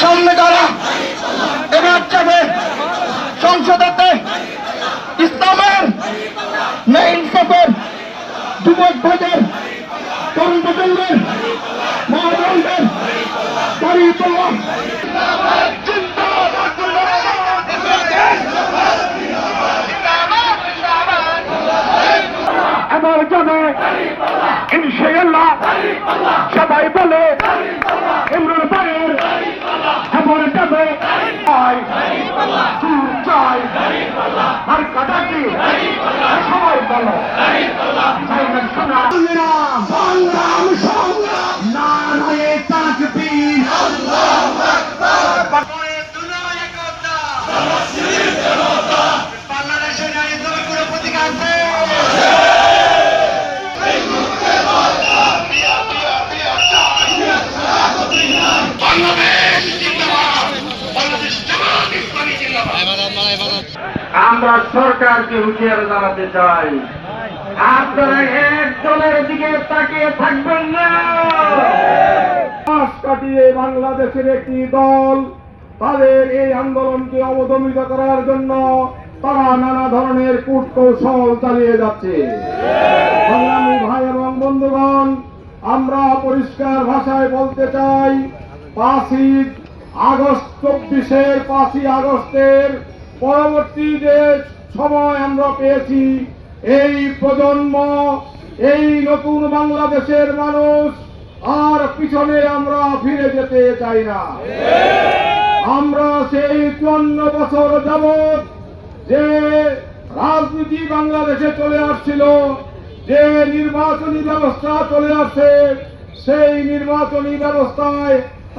সামনে যারা এবার যাবে সংসদেতে। ইসলামের মেইন সফর যুবক ভাইদের, তরুণ প্রজন্মের মা দাঁড়িয়ে তোলা। আমার জন্য ইনশাআল্লাহ। সবাই বলে আর কাটা কি সবাই বলো। সংগ্রাম সংগ্রাম সংগ্রাম না নয় তাকবীর আমরা সরকারকে হুঁশিয়ার জানাতে চাই। আপনারা একজনের দিকে তাকিয়ে থাকবেন না। কাটিয়ে বাংলাদেশের একটি দল তাদের এই আন্দোলনকে অবদমিত করার জন্য তারা নানা ধরনের কূট কৌশল চালিয়ে যাচ্ছে। সংগ্রামী ভাই এবং বন্ধুগণ, আমরা পরিষ্কার ভাষায় বলতে চাই, পাঁচই আগস্ট চব্বিশের পাঁচই আগস্টের পরবর্তী যে সময় আমরা পেয়েছি, এই প্রজন্ম, এই নতুন বাংলাদেশের মানুষ আর পিছনে আমরা ফিরে যেতে চাই না। আমরা সেই চুয়ান্ন বছর যাবৎ যে রাজনীতি বাংলাদেশে চলে আসছিল, যে নির্বাচনী ব্যবস্থা চলে আসছে, সেই নির্বাচনী ব্যবস্থায়,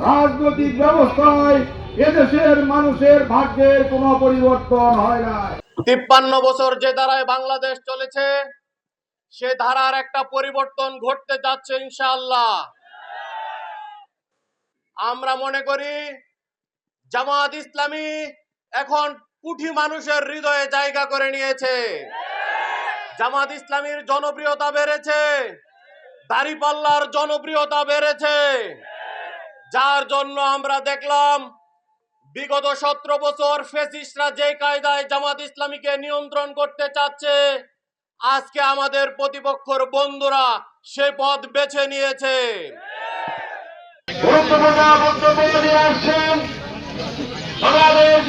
রাজনৈতিক ব্যবস্থায় এদেশের মানুষের ভাগ্যের কোনো পরিবর্তন হয় না তিপ্পান্ন বছর যে ধারায় বাংলাদেশ চলেছে, সে ধারার একটা পরিবর্তন ঘটতে যাচ্ছে ইনশাআল্লাহ। আমরা মনে করি জামাত ইসলামী এখন কুঠি মানুষের হৃদয়ে জায়গা করে নিয়েছে। জামাত ইসলামীর জনপ্রিয়তা বেড়েছে, দাড়িপাল্লার জনপ্রিয়তা বেড়েছে। যার জন্য আমরা দেখলাম বিগত সতেরো বছর ফেসিস্টরা যে কায়দায় জামাত ইসলামীকে নিয়ন্ত্রণ করতে চাচ্ছে, আজকে আমাদের প্রতিপক্ষর বন্ধুরা সে পথ বেছে নিয়েছে। বাংলাদেশ